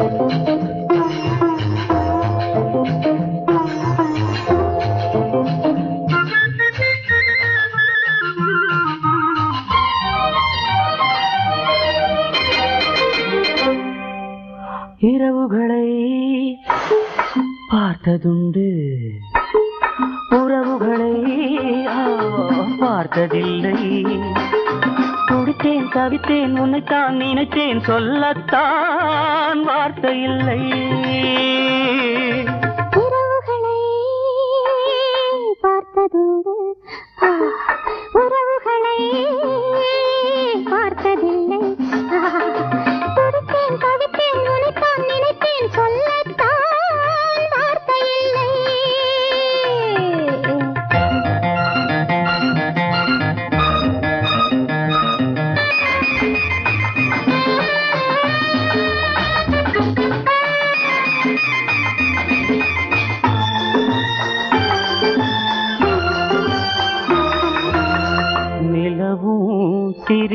இரவுகளை பார்த்ததுண்டு. உறவுகளை பார்த்ததில்லை. துடித்தேன் தவித்தேன் உன்னைத்தான் நினைத்தேன். சொல்லத்தான் வார்த்தை இல்லை.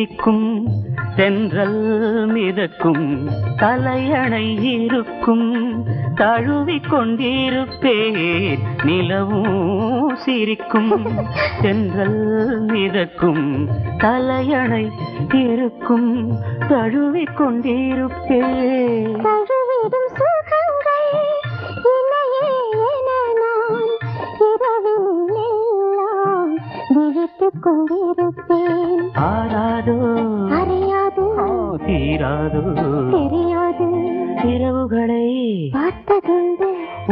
மிதிக்கும் தென்றல் மிதக்கும் தலையணை இருக்கும் தழுவிக் கொண்டிருப்பேன் நிலவும் சிரிக்கும் தென்றல் மிதக்கும் தலையணை இருக்கும் தழுவிக் கொண்டிருப்பேன் தழுவிடும் விழித்துக் கொண்டிருப்பேன் ஆராதோ அறியாது தீராதோ. தெரியாது. இரவுகளை பார்த்ததுண்டு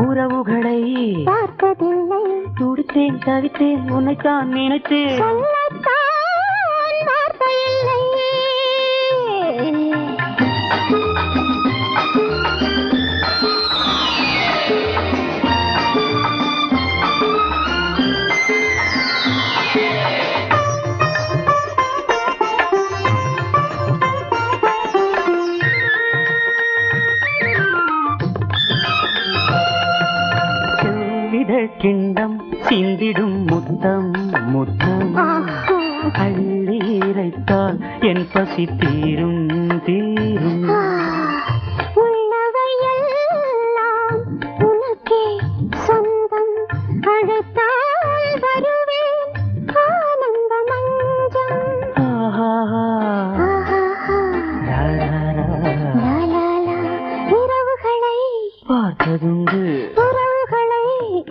உறவுகளை பார்த்ததில்லை. துடித்தேன் தவித்தேன் உன்னைத்தான் நினைத்தேன். சொல்லத்தான் கிண்டம் சிந்திடும் முத்தம் முத்தம். அள்ளி இறைத்தால் என் பசி தீரும் தீரும்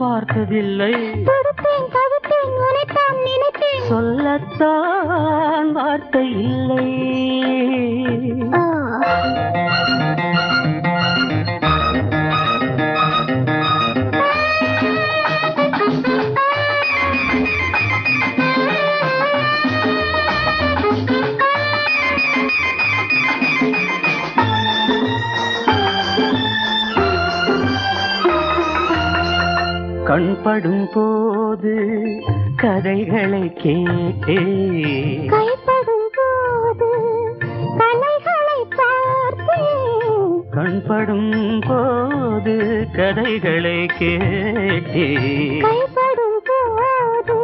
பார்த்ததில்லை. சொல்லத்தான் வார்த்தை இல்லை. கண்படும் போது கதைகளை கேட்டே. கைப்படும் போது கலைகளை பார்த்தேன் கண்படும் போது கதைகளை கேட்டே. கைப்படும் போது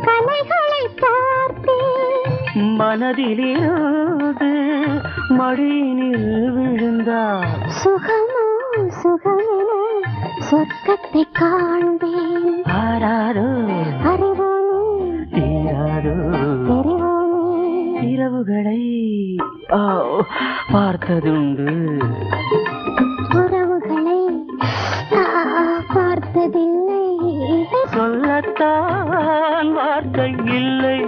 கலைகளை பார்த்தேன் மனதிலிருந்து மடியினில் விழுந்தார் சுகமோ சொர்க்கத்தை காண்பேன். ஆராரோ அறிவோமே தீராரோ தெரிவோமே. இரவுகளை பார்த்ததுண்டு. உறவுகளை பார்த்ததில்லை. சொல்லத்தான் வார்த்தை இல்லை.